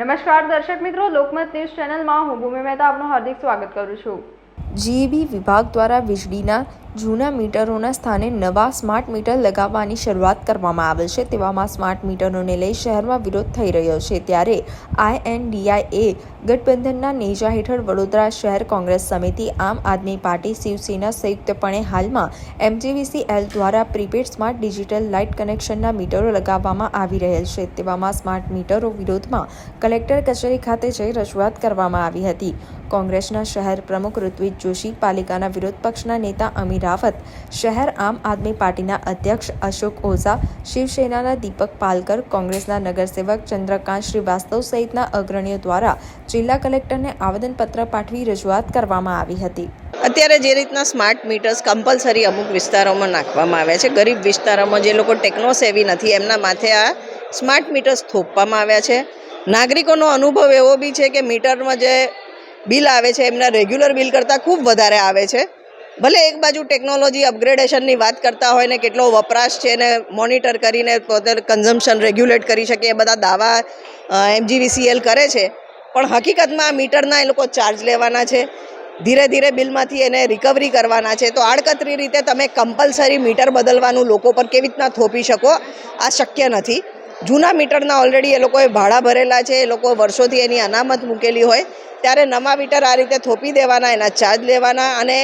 નમસ્કાર દર્શક મિત્રો, લોકમત ન્યૂઝ ચેનલમાં હું ભૂમિ મહેતા આપનું હાર્દિક સ્વાગત કરું છું. જીઈબી વિભાગ દ્વારા વીજળીના જૂના મીટરોના સ્થાને નવા સ્માર્ટ મીટર લગાવવાની શરૂઆત કરવામાં આવેલ છે. તેવામાં સ્માર્ટ મીટરોને લઈ શહેરમાં વિરોધ થઈ રહ્યો છે. ત્યારે આઈએનડીઆઈએ ગઠબંધનના નેજા હેઠળ વડોદરા શહેર કોંગ્રેસ સમિતિ, આમ આદમી પાર્ટી, શિવસેના સંયુક્તપણે હાલમાં એમજીવીસીએલ દ્વારા પ્રીપેડ સ્માર્ટ ડિજિટલ લાઇટ કનેક્શનના મીટરો લગાવવામાં આવી રહેલ છે. તેવામાં સ્માર્ટ મીટરો વિરોધમાં કલેક્ટર કચેરી ખાતે જઈ રજૂઆત કરવામાં આવી હતી. કોંગ્રેસના શહેર પ્રમુખ ઋત્વિજ જોશી, પાલિકાના વિરોધ પક્ષના નેતા અમીર રાવત, શહેર આમ આદમી પાર્ટીના અધ્યક્ષ અશોક ઓઝા, શિવસેનાના દીપક પાલકર, કોંગ્રેસના નગરસેવક ચંદ્રકાંત શ્રીવાસ્તવ સહિતના અગ્રણીઓ દ્વારા જિલ્લા કલેક્ટરને આવેદનપત્ર પાઠવી રજૂઆત કરવામાં આવી હતી. અત્યારે જે રીતના સ્માર્ટ મીટર્સ કમ્પલસરી અમુક વિસ્તારોમાં નાખવામાં આવ્યા છે, ગરીબ વિસ્તારોમાં જે લોકો ટેકનો સેવી નથી, એમના માથે આ સ્માર્ટ મીટર્સ થોપવામાં આવ્યા છે. નાગરિકોનો અનુભવ એવો બી છે કે મીટરમાં જે બિલ આવે છે, એમના રેગ્યુલર બિલ કરતાં ખૂબ વધારે આવે છે. ભલે એક બાજુ ટેકનોલોજી અપગ્રેડેશનની વાત કરતા હોય ને કેટલો વપરાશ છે ને મોનિટર કરીને પોતે કન્ઝમ્પશન રેગ્યુલેટ કરી શકે, એ બધા દાવા એમજીવીસીએલ કરે છે. પણ હકીકતમાં આ મીટરના એ લોકો ચાર્જ લેવાના છે. ધીરે ધીરે બિલમાંથી એને રિકવરી કરવાના છે. તો આડકતરી રીતે તમે કમ્પલસરી મીટર બદલવાનું લોકો પર કેવી રીતના થોપી શકો, આ શક્ય નથી. જૂના મીટરના ઓલરેડી એ લોકોએ ભાડા ભરેલા છે, એ લોકો વર્ષોથી એની અનામત મૂકેલી હોય. ત્યારે નવા મીટર આ રીતે થોપી દેવાના, એના ચાર્જ લેવાના અને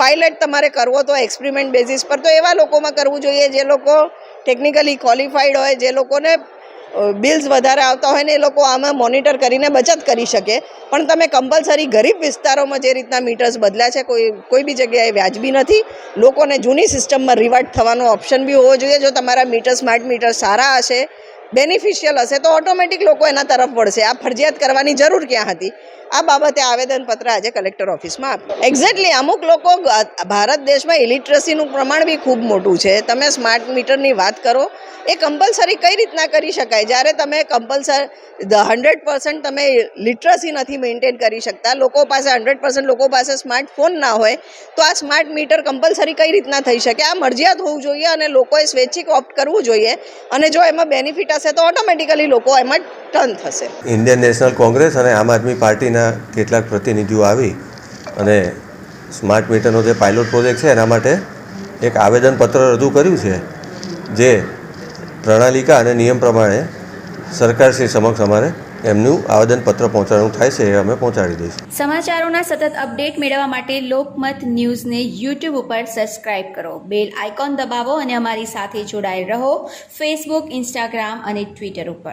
પાયલટ તમારે કરવો તો એક્સપેરિમેન્ટ બેઝિસ પર. તો એવા લોકોમાં કરવું જોઈએ જે લોકો ટેકનિકલી ક્વોલિફાઈડ હોય, જે લોકોને બિલ્સ વધારે આવતા હોય ને એ લોકો આમાં મોનિટર કરીને બચત કરી શકે. પણ તમે કમ્પલસરી ગરીબ વિસ્તારોમાં જે રીતના મીટર્સ બદલ્યા છે, કોઈ કોઈ બી જગ્યાએ વ્યાજબી નથી. લોકોને જૂની સિસ્ટમમાં રિવાર્ડ થવાનો ઓપ્શન બી હોવો જોઈએ. જો તમારા મીટર સ્માર્ટ મીટર સારા હશે બેનિફિશિયલ હશે તો ઓટોમેટિક લોકો એના તરફ વળશે. આ ફરજિયાત કરવાની જરૂર ક્યાં હતી? આ બાબતે આવેદનપત્ર આજે કલેક્ટર ઓફિસમાં આપ્યું એક્ઝેક્ટલી અમુક લોકો ભારત દેશમાં ઇલિટરસીનું પ્રમાણ બી ખૂબ મોટું છે. તમે સ્માર્ટ મીટરની વાત કરો, એ કમ્પલસરી કઈ રીતના કરી શકાય? જ્યારે તમે કમ્પલસર હંડ્રેડ પર્સન્ટ તમે લિટરસી નથી મેન્ટેન કરી શકતા, લોકો પાસે હંડ્રેડ પર્સન્ટ લોકો પાસે સ્માર્ટફોન ના હોય, તો આ સ્માર્ટ મીટર કમ્પલસરી કઈ રીતના થઈ શકે? આ મરજિયાત હોવું જોઈએ અને લોકોએ સ્વૈચ્છિક ઓપ્ટ કરવું જોઈએ. અને જો એમાં બેનિફિટ હશે તો ઓટોમેટિકલી લોકો એમાં ટર્ન થશે. ઇન્ડિયન નેશનલ કોંગ્રેસ અને આમ આદમી પાર્ટીના કેટલાક પ્રતિનિધિઓ આવી અને સ્માર્ટ મીટરનો જે પાયલોટ પ્રોજેક્ટ છે એના માટે એક આવેદનપત્ર રજૂ કર્યું છે જે પ્રણાલિકા અને નિયમ પ્રમાણે સરકારશ્રી સમક્ષ અમારે એમનું આવેદનપત્ર પહોંચાડવાનું થાય છે એ અમે પહોંચાડી દઈશું. સમાચારોના સતત અપડેટ મેળવવા માટે લોકમત ન્યૂઝને યુટ્યુબ ઉપર સબસ્ક્રાઇબ કરો. બેલ આઇકોન દબાવો અને અમારી સાથે જોડાયેલ રહો. ફેસબુક ઇન્સ્ટાગ્રામ અને ટ્વિટર ઉપર.